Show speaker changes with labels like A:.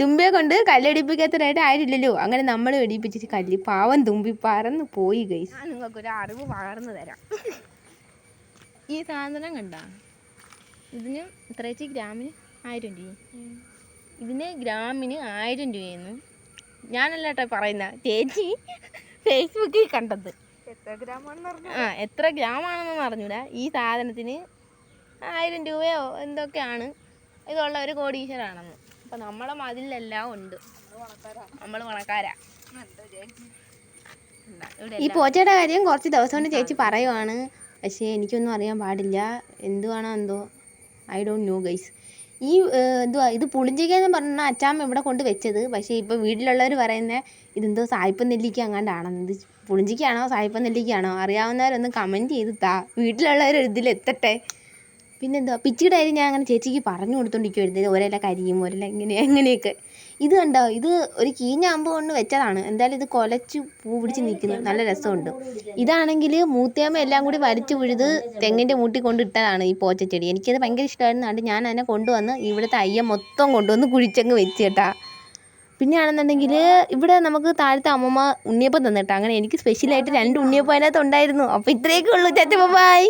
A: തുമ്പിയെ കൊണ്ട് കല്ലടിപ്പിക്കാത്തതായിട്ട് ആയിട്ടില്ലല്ലോ അങ്ങനെ നമ്മൾ വെടിപ്പിച്ചിട്ട് കല്ലി പാവം തുമ്പി പറന്ന് പോയി കൈ ഞാൻ നിങ്ങൾക്കൊരു അറിവ് പകർന്നു തരാം. ഈ സാധനം കണ്ട? ഇതിന് ഇത്ര ഗ്രാമിന് ആയിരം രൂപ. ഇതിന് ഗ്രാമിന് ആയിരം രൂപയെന്ന് ഞാനല്ല കേട്ടോ പറയുന്ന. ചേച്ചി ഫേസ്ബുക്കിൽ കണ്ടത്.
B: എത്ര ഗ്രാമാണെന്ന് പറഞ്ഞു
A: ആ എത്ര ഗ്രാമാണെന്ന് പറഞ്ഞൂടാ ഈ സാധനത്തിന് ആയിരം രൂപയോ എന്തൊക്കെയാണ്? ഇതുള്ള ഒരു കോടീശ്വരാണെന്ന്. അപ്പം നമ്മളെ മതിലെല്ലാം ഉണ്ട്. നമ്മൾ പണക്കാരാ. ഈ പോച്ചയുടെ കാര്യം കുറച്ച് ദിവസം കൊണ്ട് ചേച്ചി പറയുവാണ്. പക്ഷേ എനിക്കൊന്നും അറിയാൻ പാടില്ല. എന്തുവാണോ എന്തോ. ഐ ഡോണ്ട് നോ ഗൈസ് ഈ എന്തുവാ ഇത് പുളിഞ്ചിക്ക എന്ന് പറഞ്ഞാൽ അച്ചാമ്മ ഇവിടെ കൊണ്ട് വെച്ചത്. പക്ഷേ ഇപ്പോൾ വീട്ടിലുള്ളവർ പറയുന്നത് ഇതെന്തോ സായിപ്പ് നെല്ലിക്ക അങ്ങാണ്ടാണെന്ന് ഇത് പുളിഞ്ചിക്കാണോ സായിപ്പ് നെല്ലിക്കാണോ അറിയാവുന്നവരൊന്ന് കമന്റ് ചെയ്ത് താ. വീട്ടിലുള്ളവർ ഇതിലെത്തട്ടെ. പിന്നെന്തുവാ? പിച്ചിയുടെ കാര്യം ഞാൻ അങ്ങനെ ചേച്ചിക്ക് പറഞ്ഞു കൊടുത്തോണ്ടിരിക്കുവായിരുന്നു. ഒരേല കരിയും ഒരേല ഇങ്ങനെ എങ്ങനെയൊക്കെ ഇത് കണ്ടോ? ഇത് ഒരു കീഞ്ഞാമ്പോ കൊണ്ട് വെച്ചതാണ്. എന്തായാലും ഇത് കൊലച്ച് പൂ പിടിച്ച് നിൽക്കുന്നു. നല്ല രസമുണ്ട്. ഇതാണെങ്കിൽ മൂത്തേമ്മ എല്ലാം കൂടി വലിച്ചു പിഴുത് തെങ്ങിന്റെ മൂട്ടി കൊണ്ട് ഇട്ടതാണ് ഈ പോച്ചച്ചെടി. എനിക്കത് ഭയങ്കര ഇഷ്ടമായിരുന്നു. അതുകൊണ്ട് ഞാൻ അതിനെ കൊണ്ടുവന്ന് ഇവിടുത്തെ അയ്യ മൊത്തം കൊണ്ടുവന്ന് കുഴിച്ചങ്ങ് വെച്ച് കേട്ടാ. പിന്നെയാണെന്നുണ്ടെങ്കിൽ ഇവിടെ നമുക്ക് താഴത്തെ അമ്മമ്മ ഉണ്ണിയപ്പം തന്നിട്ടാ. അങ്ങനെ എനിക്ക് സ്പെഷ്യലായിട്ട് രണ്ട് ഉണ്ണിയപ്പം അതിനകത്ത് ഉണ്ടായിരുന്നു. അപ്പോൾ ഇത്രയൊക്കെ ഉള്ളൂ. ചാച്ച ബൈ